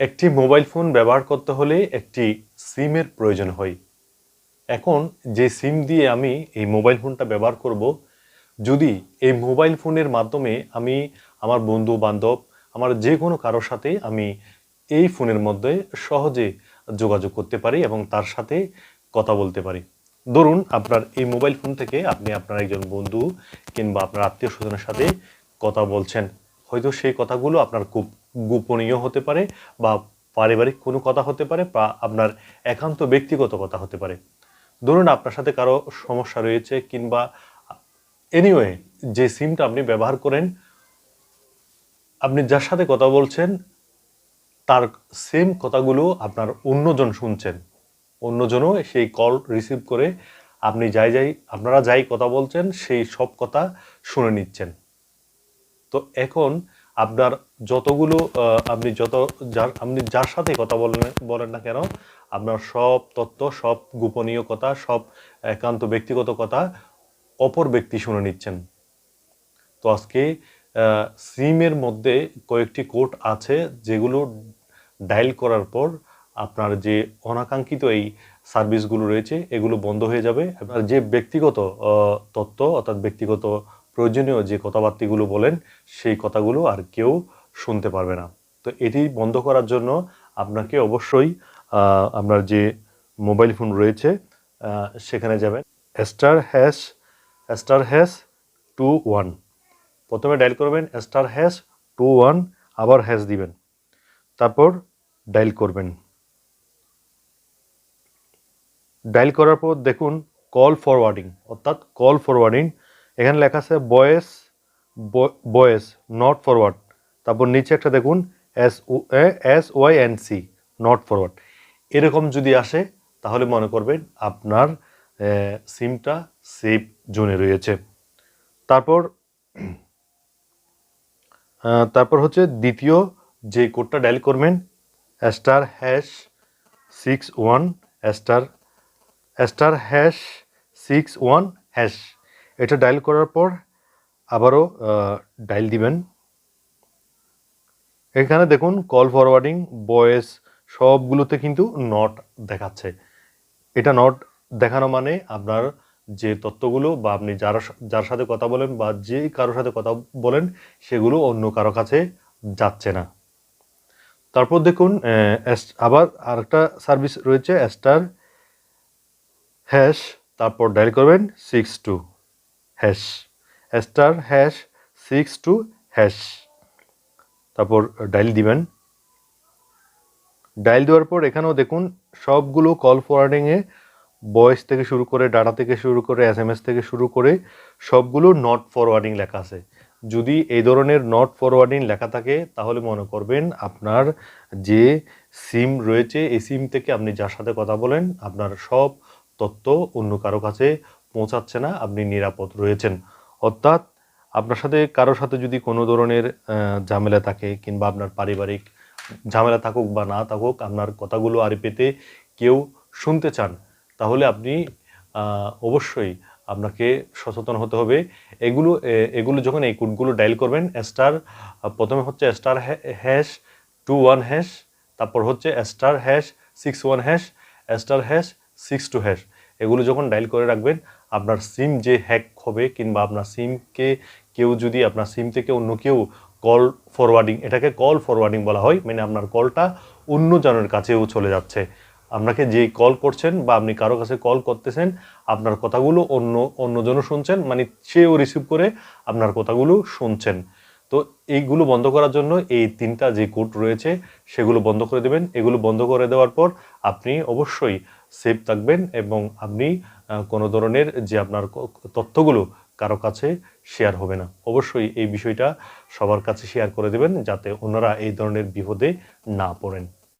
একটি mobile phone ব্যবহার করতে হলে একটি সিমের প্রয়োজন হয়। এখন যে সিম দিয়ে আমি এই মোবাইল ফোনটা ব্যবহার করব, যদি এই মোবাইল ফোনের মাধ্যমে আমি আমার বন্ধু বান্ধব আমার যে কোনো কারোর সাথে আমি এই ফোনের মধ্যে সহজে যোগাযোগ করতে পারি এবং তার সাথে কথা বলতে পারি। ধরুন, আপনার এই মোবাইল ফোন থেকে আপনি আপনার একজন বন্ধু কিংবা আপনার আত্মীয় স্বজনের সাথে কথা বলছেন। হয়তো সেই কথাগুলো আপনার খুব গোপনীয় হতে পারে বা পারিবারিক কোনো কথা হতে পারে বা আপনার একান্ত ব্যক্তিগত কথা হতে পারে। ধরুন আপনার সাথে কারও সমস্যা রয়েছে কিংবা এনিওয়ে যে সিমটা আপনি ব্যবহার করেন, আপনি যার সাথে কথা বলছেন, তার সেম কথাগুলো আপনার অন্যজন শুনছেন। অন্যজনও সেই কল রিসিভ করে আপনি যাই যাই, আপনারা যাই কথা বলছেন, সেই সব কথা শুনে নিচ্ছেন। তো এখন আপনার যতগুলো আপনি যত যার, আপনি যার সাথে কথা বলেন বলেন না কেন, আপনার সব তথ্য সব গোপনীয় কথা সব একান্ত ব্যক্তিগত কথা অপর ব্যক্তি শুনে নিচ্ছেন। তো আজকে সিমের মধ্যে কয়েকটি কোড আছে যেগুলো ডায়াল করার পর আপনার যে অনাকাঙ্ক্ষিত এই সার্ভিসগুলো রয়েছে, এগুলো বন্ধ হয়ে যাবে। আপনার যে ব্যক্তিগত তথ্য অর্থাৎ ব্যক্তিগত প্রয়োজনীয় যে কথাবার্তাগুলো বলেন, সেই কথাগুলো আর কেউ শুনতে পারবে না। তো এটি বন্ধ করার জন্য আপনাকে অবশ্যই আপনার যে মোবাইল ফোন রয়েছে সেখানে যাবেন। Star hash star hash two one. প্রথমে ডায়াল করবেন, স্টার হ্যাশ টু ওয়ান, আবার হ্যাশ দিবেন। তারপর ডায়াল করবেন। ডায়াল করার পর দেখুন, কল ফরওয়ার্ডিং, অর্থাৎ কল ফরওয়ার্ডিং এখানে লেখা আছে বয়েস বয়েস নট ফরওয়ার্ড তারপর নিচে একটা দেখুন S S Y N C not forward এরকম যদি আসে, তাহলে মনে করবেন আপনার সিমটা সেফ জোনে রয়েছে। তারপর তারপর হচ্ছে দ্বিতীয় যে কোডটা ডায়াল করবেন star hash six one star star hash six one hash এটা ডায়াল করার পর আবারও ডায়াল দিবেন। এখানে দেখুন কল ফরওয়ার্ডিং বয়েস সবগুলোতে কিন্তু নট দেখাচ্ছে। এটা নট দেখানো মানে আপনার যে তথ্যগুলো বা আপনি যার যার সাথে কথা বলেন বা যে কারোর সাথে কথা বলেন, সেগুলো অন্য কারও কাছে যাচ্ছে না। তারপর দেখুন আবার আরেকটা সার্ভিস রয়েছে স্টার হ্যাশ তারপর ডায়াল করবেন six two hash star hash six two hash তারপর ডাইল দিবেন। ডাইল দেওয়ার পর এখানেও দেখুন, সবগুলো কল ফরওয়ার্ডিংয়ে ভয়েস থেকে শুরু করে ডাটা থেকে শুরু করে এস থেকে শুরু করে, সবগুলো নট ফরওয়ার্ডিং লেখা আছে। যদি এই ধরনের নট ফরওয়ার্ডিং লেখা থাকে, তাহলে মনে করবেন আপনার যে সিম রয়েছে, এই সিম থেকে আপনি যার সাথে কথা বলেন, আপনার সব তথ্য অন্য কারও কাছে পৌঁছাচ্ছে না, আপনি নিরাপদ রয়েছেন। অর্থাৎ আপনার সাথে কারোর সাথে যদি কোনো ধরনের ঝামেলা থাকে কিংবা আপনার পারিবারিক ঝামেলা থাকুক বা না থাকুক, আপনার কথাগুলো আর পেতে কেউ শুনতে চান, তাহলে আপনি অবশ্যই আপনাকে সচেতন হতে হবে। এগুলো এগুলো যখন এই কোডগুলো ডায়াল করবেন, স্টার, প্রথমে হচ্ছে star hash two one hash, তারপর হচ্ছে star hash six one hash, star hash six two hash. এগুলো যখন ডায়াল করে রাখবেন, আপনার সিম যে হ্যাক হবে কিংবা আপনার সিমকে কেউ যদি, আপনার সিম থেকে অন্য কেউ কল ফরওয়ার্ডিং এটাকে কল ফরওয়ার্ডিং বলা হয় মানে আপনার কলটা অন্য জনের কাছেও চলে যাচ্ছে। আপনাকে যে কল করছেন বা আপনি কারও কাছে কল করতেছেন, আপনার কথাগুলো অন্য, অন্যজনও শুনছেন মানে সেও রিসিভ করে আপনার কথাগুলো শুনছেন। তো এইগুলো বন্ধ করার জন্য এই তিনটা যে কোড রয়েছে, সেগুলো বন্ধ করে দেবেন। এগুলো বন্ধ করে দেওয়ার পর আপনি অবশ্যই সেফ থাকবেন এবং আপনি কোনো ধরনের যে আপনার তথ্যগুলো কারও কাছে শেয়ার হবে না। অবশ্যই এই বিষয়টা সবার কাছে শেয়ার করে দেবেন যাতে অন্যরা এই ধরনের বিপদে না পড়েন।